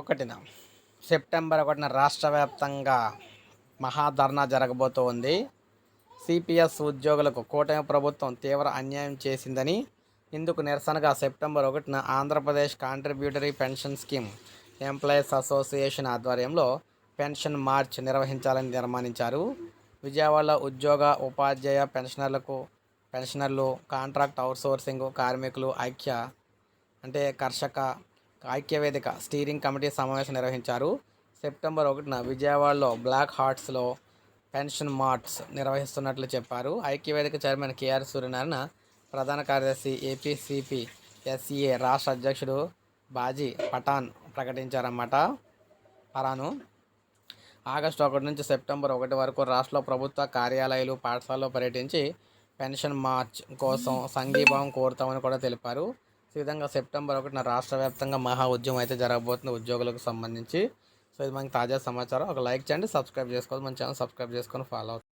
ఒకటిన సెప్టెంబర్ ఒకటిన రాష్ట్ర వ్యాప్తంగా మహాధర్నా జరగబోతోంది. సిపిఎస్ ఉద్యోగులకు కూటమి ప్రభుత్వం తీవ్ర అన్యాయం చేసిందని ఇందుకు నిరసనగా సెప్టెంబర్ ఒకటిన Andhra Pradesh contributory pension scheme employees association ఆధ్వర్యంలో పెన్షన్ మార్చ్ నిర్వహించాలని తీర్మానించారు. విజయవాడలో ఉద్యోగ ఉపాధ్యాయ పెన్షనర్లకు పెన్షనర్లు కాంట్రాక్ట్ అవుట్సోర్సింగ్ కార్మికులు ఐక్య అంటే కర్షక ఐక్యవేదిక స్టీరింగ్ కమిటీ సమావేశం నిర్వహించారు. సెప్టెంబర్ ఒకటిన విజయవాడలో బ్లాక్ హార్ట్స్లో పెన్షన్ మార్ట్స్ నిర్వహిస్తున్నట్లు చెప్పారు. ఐక్యవేదిక చైర్మన్ కేఆర్ సూర్యనారాయణ ప్రధాన కార్యదర్శి ఏపీసీపీ ఎస్ఈఏ రాష్ట్ర అధ్యక్షుడు బాజీ పఠాన్ ప్రకటించారన్నమాట. పరాను. ఆగస్టు ఒకటి నుంచి సెప్టెంబర్ ఒకటి వరకు రాష్ట్రంలో ప్రభుత్వ కార్యాలయాలు పాఠశాలలో పర్యటించి పెన్షన్ మార్చ్ కోసం సంఘీభావం కోరుతామని కూడా తెలిపారు. ఈ విధంగా సెప్టెంబర్ ఒకటిన రాష్ట్ర వ్యాప్తంగా మహా ఉద్యమం అయితే జరగబోతుంది ఉద్యోగులకు సంబంధించి. సో ఇది మనకి తాజా సమాచారం. ఒక లైక్ చేయండి సబ్స్క్రైబ్ చేసుకోవాలి. మన ఛానల్ సబ్స్క్రైబ్ చేసుకొని ఫాలో అవుతుంది